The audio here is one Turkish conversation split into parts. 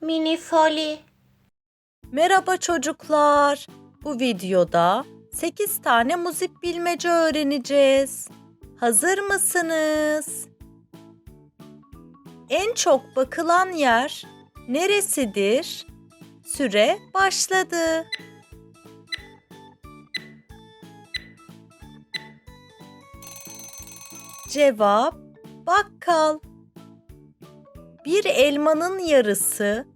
Mini foli. Merhaba çocuklar. Bu videoda 8 tane müzik bilmece öğreneceğiz. Hazır mısınız? En çok bakılan yer neresidir? Süre başladı. Cevap bakkal. Bir elmanın yarısı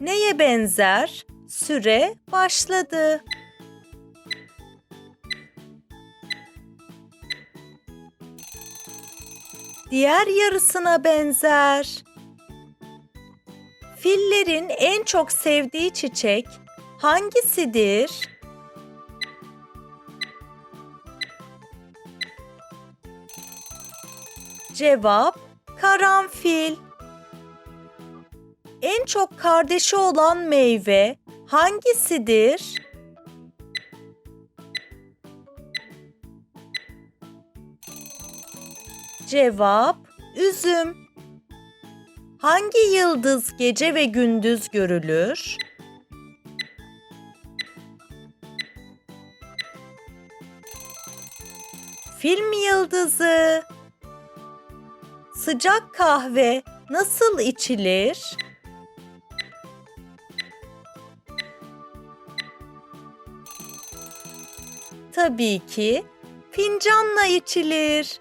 neye benzer? Süre başladı. Diğer yarısına benzer. Fillerin en çok sevdiği çiçek hangisidir? Cevap karanfil. En çok kardeşi olan meyve hangisidir? Cevap üzüm. Hangi yıldız gece ve gündüz görülür? Film yıldızı. Sıcak kahve nasıl içilir? Tabii ki fincanla içilir.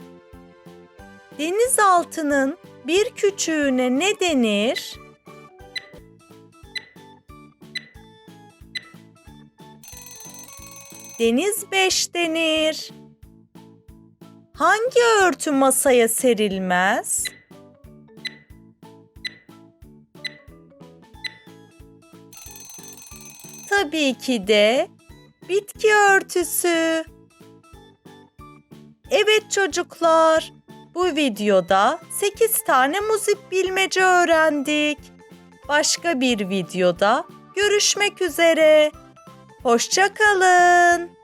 Denizaltının bir küçüğüne ne denir? Deniz beş denir. Hangi örtü masaya serilmez? Tabii ki de bitki örtüsü. Evet çocuklar, bu videoda 8 tane müzik bilmece öğrendik. Başka bir videoda görüşmek üzere. Hoşça kalın.